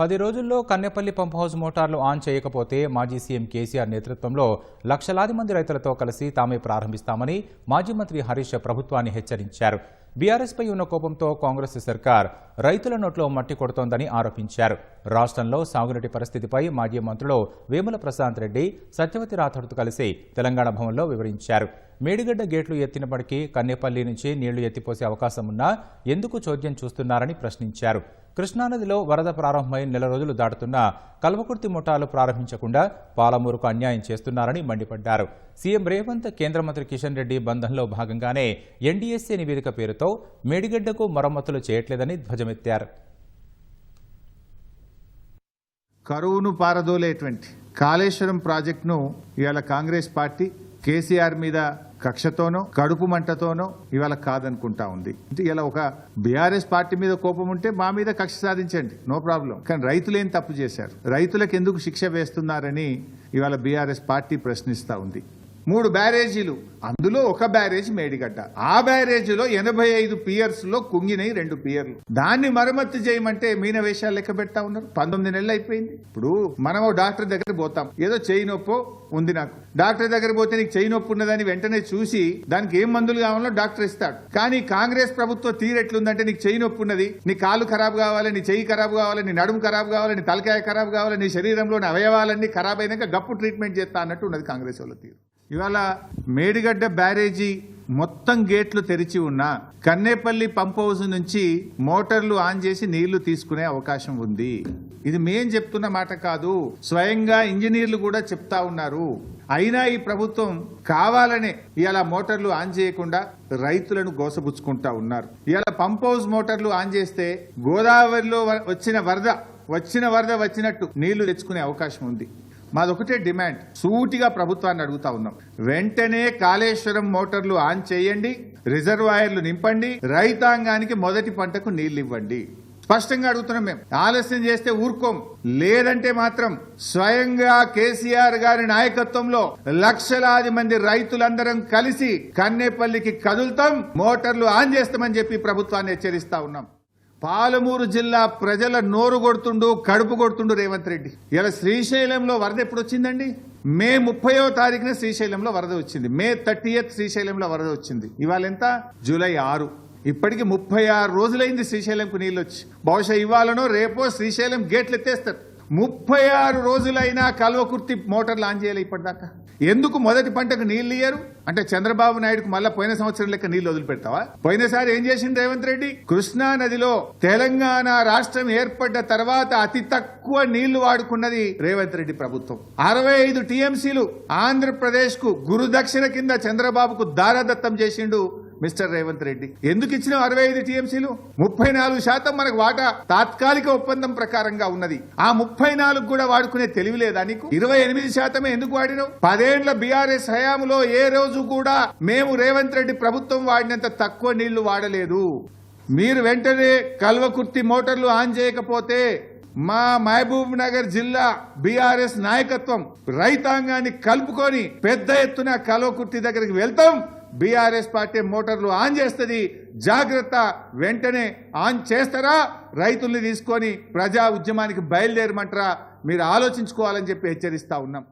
పది రోజుల్లో Kannepalli pump house మోటార్లు ఆన్ చేయకపోతే మాజీ సీఎం కేసీఆర్ నేతృత్వంలో లక్షలాది మంది రైతులతో కలిసి తామే ప్రారంభిస్తామని మాజీ మంత్రి హరీష్ ప్రభుత్వాన్ని హెచ్చరించారు. బీఆర్ఎస్పై ఉన్న కోపంతో కాంగ్రెస్ సర్కార్ రైతుల నోట్లో మట్టి కొడుతోందని ఆరోపించారు. రాష్ట్రంలో సాగునీటి పరిస్థితిపై మాజీ మంత్రులు వేముల ప్రశాంత్ రెడ్డి సత్యవతి రాథోడ్తో కలిసి తెలంగాణ భవన్లో వివరించారు. మేడిగడ్డ గేట్లు ఎత్తినప్పటికీ కన్నెపల్లి నుంచి నీళ్ళు ఎత్తిపోసే అవకాశం ఉన్నా ఎందుకు చోద్యం చూస్తున్నారని ప్రశ్నించారు. కృష్ణానదిలో వరద ప్రారంభమై నెల రోజులు దాటుతున్నా కల్వకుర్తి ముఠాలు ప్రారంభించకుండా పాలమూరుకు అన్యాయం చేస్తున్నారని మండిపడ్డారు. సీఎం రేవంత్ కేంద్ర మంత్రి కిషన్ రెడ్డి బంధంలో భాగంగానే ఎన్డీఎస్సీ నివేదిక పేరుతో మేడిగడ్డకు మరమ్మతులు చేయట్లేదని ధ్వజమెత్తారు. కరువును పారదోలేటువంటి కాళేశ్వరం ప్రాజెక్టును ఇవాళ కాంగ్రెస్ పార్టీ కేసీఆర్ మీద కక్షతోనో కడుపు మంటతోనో ఇవాళ కాదనుకుంటా ఉంది. అంటే ఇలా ఒక బీఆర్ఎస్ పార్టీ మీద కోపం ఉంటే మా మీద కక్ష సాధించండి. No problem. కానీ రైతులు ఏం తప్పు చేశారు? రైతులకు ఎందుకు శిక్ష వేస్తున్నారని ఇవాళ బీఆర్ఎస్ పార్టీ ప్రశ్నిస్తా ఉంది. మూడు బ్యారేజీలు. అందులో ఒక బ్యారేజ్ మేడిగడ్డ. ఆ బ్యారేజీలో ఎనభై ఐదు పియర్స్లో కుంగినాయి రెండు పియర్లు. దాన్ని మరమ్మతు చేయమంటే మీన వేషాలు లెక్క పెడతా ఉన్నారు? పంతొమ్మిది నెలలు అయిపోయింది. ఇప్పుడు మనం డాక్టర్ దగ్గర పోతాం. ఏదో చేయి నొప్పో ఉంది నాకు. డాక్టర్ దగ్గర పోతే నీకు చేయి నొప్పి ఉన్నదని వెంటనే చూసి దానికి ఏం మందులు కావాలో డాక్టర్ ఇస్తాడు. కానీ కాంగ్రెస్ ప్రభుత్వ తీరెట్లుందంటే నీకు చేయి నొప్పి ఉన్నది నీ కాలు ఖరాబ్ కావాలి నీ చెయ్యి ఖరాబ్ కావాలి నీ నడుము ఖరాబ్ కావాలి నీ తలకాయ ఖరాబ్ కావాలి నీ శరీరంలోని అవయవాలన్నీ ఖరాబ్ అయినాక గప్పు ట్రీట్మెంట్ చేస్తా అన్నట్టు ఉన్నది కాంగ్రెస్ వాళ్ళ తీరు. ఇవాళ మేడిగడ్డ బ్యారేజీ మొత్తం గేట్లు తెరిచి ఉన్నా కన్నేపల్లి పంప్ హౌస్ నుంచి మోటార్లు ఆన్ చేసి నీళ్ళు తీసుకునే అవకాశం ఉంది. ఇది మేం చెప్తున్న మాట కాదు. స్వయంగా ఇంజనీర్లు కూడా చెప్తా ఉన్నారు. అయినా ఈ ప్రభుత్వం కావాలనే ఇవాళ మోటార్లు ఆన్ చేయకుండా రైతులను గోసపుచ్చుకుంటా ఉన్నారు. ఇవాళ పంప్ హౌస్ మోటార్లు ఆన్ చేస్తే గోదావరిలో వచ్చిన వరద వచ్చిన వరద వచ్చినట్టు నీళ్ళు తెచ్చుకునే అవకాశం ఉంది. మాదొకటే డిమాండ్. సూటిగా ప్రభుత్వాన్ని అడుగుతా ఉన్నాం. వెంటనే కాళేశ్వరం మోటార్లు ఆన్ చేయండి రిజర్వాయర్లు నింపండి రైతాంగానికి మొదటి పంటకు నీళ్ళు ఇవ్వండి స్పష్టంగా అడుగుతున్నాం మేము. ఆలస్యం చేస్తే ఊరుకోం. లేదంటే మాత్రం స్వయంగా కేసీఆర్ గారి నాయకత్వంలో లక్షలాది మంది రైతులందరం కలిసి కన్నేపల్లికి కదులుతాం మోటార్లు ఆన్ చేస్తామని చెప్పి ప్రభుత్వాన్ని హెచ్చరిస్తా ఉన్నాం. పాలమూరు జిల్లా ప్రజల నోరు కొడుతుండు కడుపు కొడుతుండు రేవంత్ రెడ్డి. ఇలా శ్రీశైలంలో వరద ఎప్పుడు వచ్చిందండి? మే ముప్పయో తారీఖున శ్రీశైలంలో వరద వచ్చింది. మే థర్టీ శ్రీశైలంలో వరద వచ్చింది. ఇవాళ ఎంత? జూలై ఆరు. ఇప్పటికి ముప్పై ఆరు రోజులైంది శ్రీశైలంకు నీళ్ళు వచ్చి. బహుశా ఇవాళనో రేపో శ్రీశైలం గేట్లు ఎత్తేస్తారు. ముప్పై ఆరు రోజులైనా కల్వకుర్తి మోటార్ లాంచ్ చేయాలి ఇప్పటిదాకా. ఎందుకు మొదటి పంటకు నీళ్ళు ఇయ్యరు? అంటే చంద్రబాబు నాయుడుకు మళ్ళీ పోయిన సంవత్సరం లెక్క నీళ్ళు వదిలిపెడతావా? పోయినసారి ఏం చేసింది రేవంత్ రెడ్డి? కృష్ణా నదిలో తెలంగాణ రాష్ట్రం ఏర్పడ్డ తర్వాత అతి తక్కువ నీళ్ళు వాడుకున్నది రేవంత్ రెడ్డి ప్రభుత్వం. అరవై ఐదు టీఎంసీలు ఆంధ్రప్రదేశ్కు గురుదక్షిణ కింద చంద్రబాబుకు దారాదత్తం చేసిండు మిస్టర్ రేవంత్ రెడ్డి. ఎందుకు ఇచ్చిన అరవై ఐదు టీఎంసీలు? ముప్పై నాలుగు శాతం మనకు వాటా తాత్కాలిక ఒప్పందం ప్రకారంగా ఉన్నది. ఆ ముప్పై నాలుగు కూడా వాడుకునే తెలివి లేదా నీకు? ఇరవై ఎనిమిది శాతమే ఎందుకు వాడినావు? పదేండ్ల బీఆర్ఎస్ హయాంలో ఏ రోజు కూడా మేము రేవంత్ రెడ్డి ప్రభుత్వం వాడినంత తక్కువ నీళ్ళు వాడలేదు. మీరు వెంటనే కల్వకుర్తి మోటార్లు ఆన్ చేయకపోతే మా మహబూబ్ నగర్ జిల్లా బీఆర్ఎస్ నాయకత్వం రైతాంగాన్ని కలుపుకొని పెద్ద ఎత్తున కల్వకుర్తి దగ్గరికి వెళ్తాం. బీఆర్ఎస్ పార్టీ మోటార్లు ఆన్ చేస్తుంది. జాగ్రత్త వెంటనే ఆన్ చేస్తారా? రైతుల్ని తీసుకొని ప్రజా ఉద్యమానికి బయలుదేరమంటారా? మీరు ఆలోచించుకోవాలని చెప్పి హెచ్చరిస్తా ఉన్నాం.